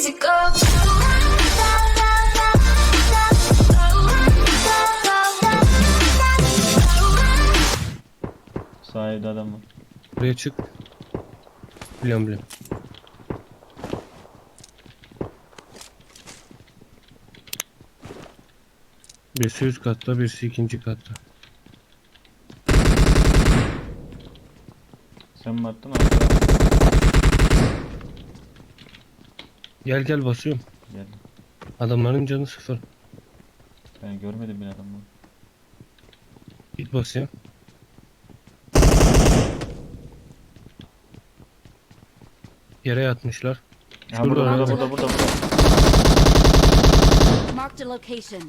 go. Sahilde adam var. Buraya çık. Biliyorum biliyorum. Birisi üst katta, birisi ikinci katta. Sen mi attın arkada? Gel gel basıyorum. Geldim. Adamların canı sıfır. Ben görmedim bir adamı. Git basayım. Yere yatmışlar. Ha Şurada, burada burada burada burada. burada. Marked a location.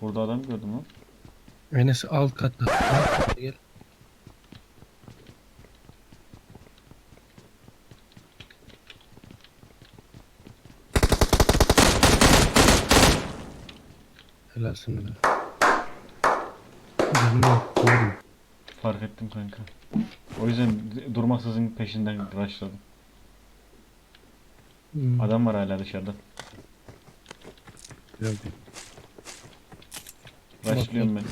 Burada adam gördüm lan. Enes alt katta. Alt katta gel. Helalsin be. Canım yok. vurdum. Fark ettim kanka. O yüzden durmaksızın peşinden rushladım. Hmm. Adam var hala dışarıda. Gördüm. Rushlıyorum ben.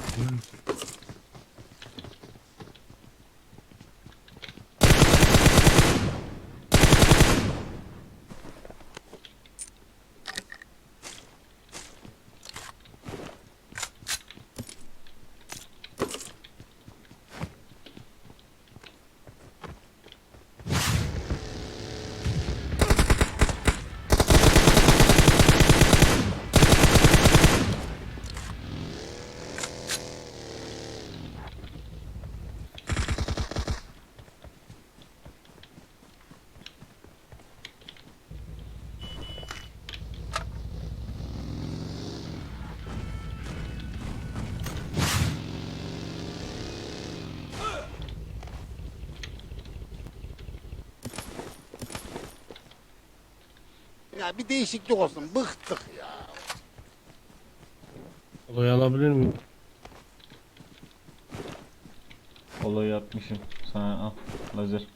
Ya bir değişiklik olsun. Bıktık ya. Olayı alabilir miyim? Olayı atmışım. Sana al. Lazer.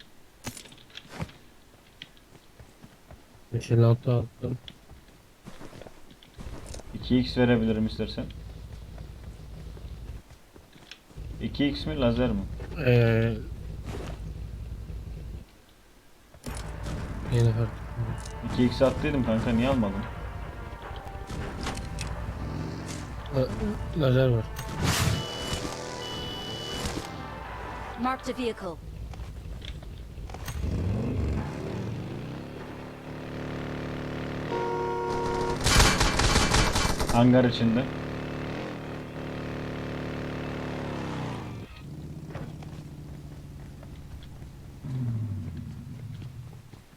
556 attım. 2x verebilirim istersen. 2x mi lazer mi? Eee... Yeni fark. 2x attıydım kanka niye almadın? La- Lazer var. Marked a vehicle. Hangar içinde.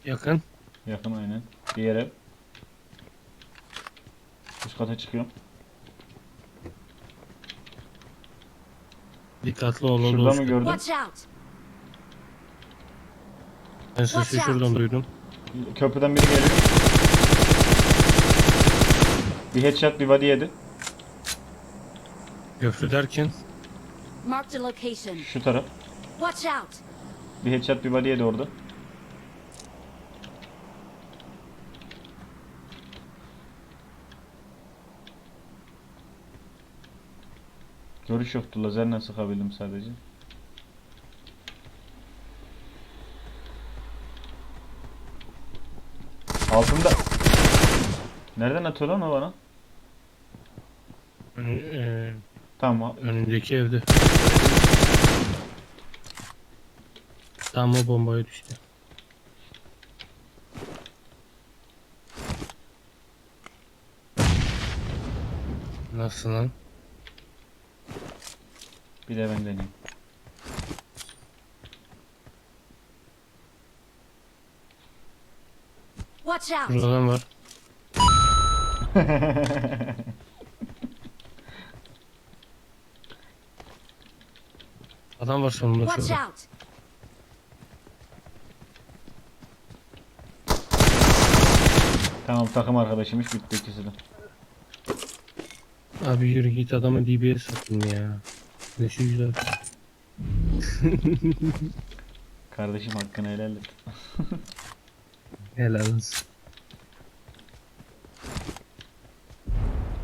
Yakın. Yakın aynen. Diğer ev. Üst kata çıkıyorum. Dikkatli olun. Şurada mı gördün? Watch out! Ben sesi şuradan duydum. Köprüden biri geliyor. Bir headshot bir body yedi. Köprü derken location. Şu taraf. Watch out! Bir headshot bir body yedi orada. Görüş yoktu. Lazerle sıkabildim sadece. Altında. Nereden atıyor lan o bana? eee, Tamam. önündeki evde. Tam o bombaya düştü. Nasıl lan? Bir de ben deneyeyim. Watch out! Burada adam var. Adam var sonunda Watch şurada. out! Tamam takım arkadaşıymış bitti ikisi de. Abi yürü git adamı DB'ye satın ya. Güzel. Kardeşim hakkını helal et. Helal olsun.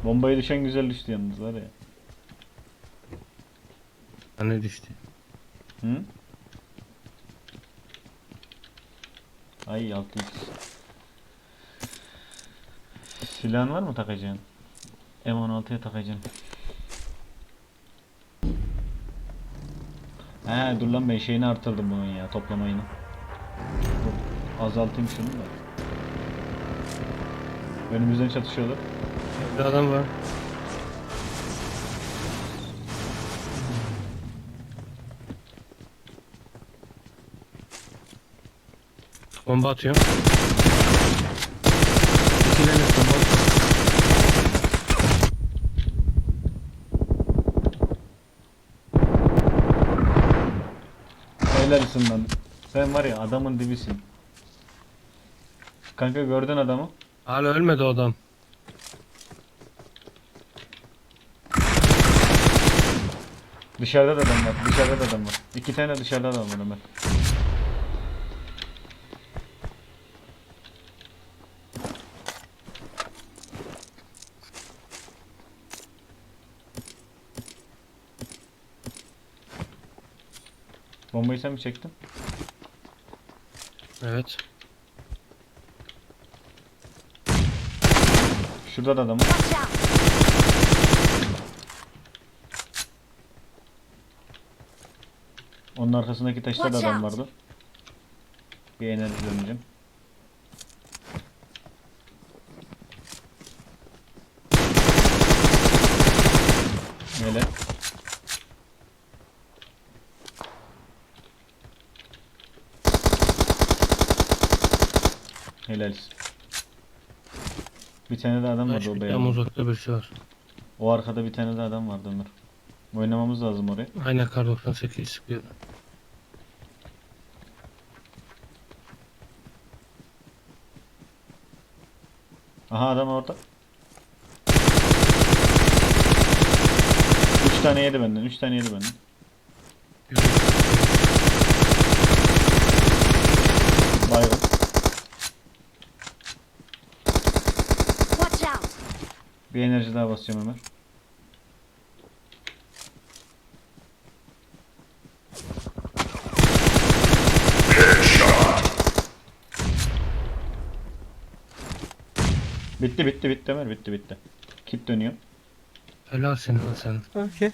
Bombayı düşen güzel düştü yalnız var ya. Hani düştü. Hı? Ay 6x. Silahın var mı takacağın? M16'ya takacağım. He dur lan ben şeyini artırdım bunun ya toplamayını. Dur, azaltayım şunu da. Önümüzden çatışıyorlar. Bir adam var. Bomba atıyor. İki tane bomba atıyor. Helalsin lan. Sen var ya adamın dibisin. Kanka gördün adamı. Hala ölmedi o adam. Dışarıda da adam var. Dışarıda da adam var. İki tane dışarıda adam var Ömer. Bombayı sen mi çektin? Evet. Şurada da adam var. Watch out! Onun arkasındaki taşta da Watch adam out. vardı. Bir enerji döneceğim. Helalsin. Bir tane de adam vardı o Tam beyaz. uzakta bir şey var. O arkada bir tane de adam vardı Ömer. Oynamamız lazım oraya. Aynen kar 98 sıkıyor. Aha adam orada. Üç tane yedi benden. Üç tane yedi benden. Baygın. Watch out! Bir enerji daha basacağım Ömer. Bitti bitti bitti Ömer bitti bitti. Kit dönüyor. Helal senin lan sen. Okey.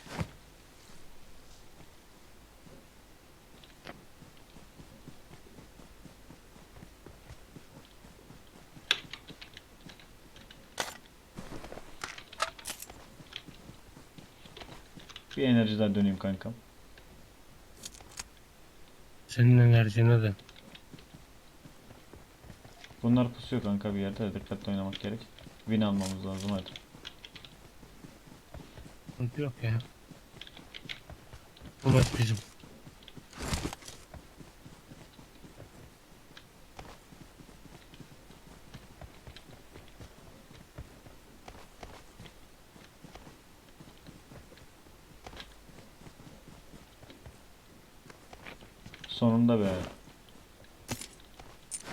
Bir enerji daha döneyim kankam. Senin enerjine de. Bunlar pusuyor kanka bir yerde de dikkatli oynamak gerek. Win almamız lazım hadi. Sıkıntı yok ya. Bu maç bizim. Sonunda be.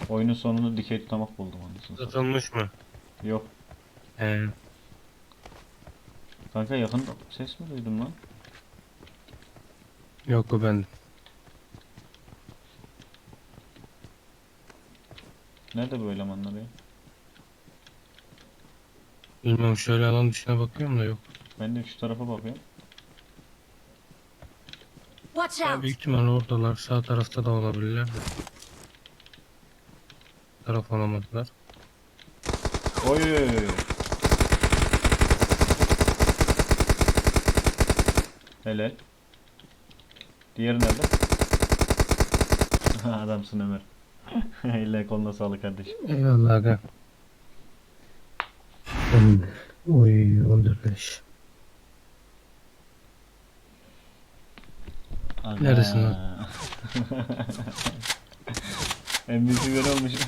Oyunun sonunda dikey tutamak buldum anasını. satayım. Satılmış mı? Yok. He. Kanka yakın ses mi duydum lan? Yok o ben. Nerede bu elemanlar ya? Bilmiyorum şöyle alan dışına bakıyorum da yok. Ben de şu tarafa bakıyorum. Watch Ya out! büyük ihtimal oradalar. Sağ tarafta da olabilirler de. Taraf alamadılar. Oy. Helal. Diğeri nerede? Adamsın Ömer. Elle koluna sağlık kardeşim. Eyvallah aga. Oy 14 5. Aga. Neredesin lan? MVP ben olmuş.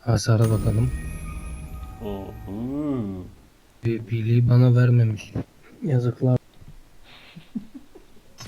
Hasara bakalım. Oo. Billy'yi bana vermemiş. Yazıklar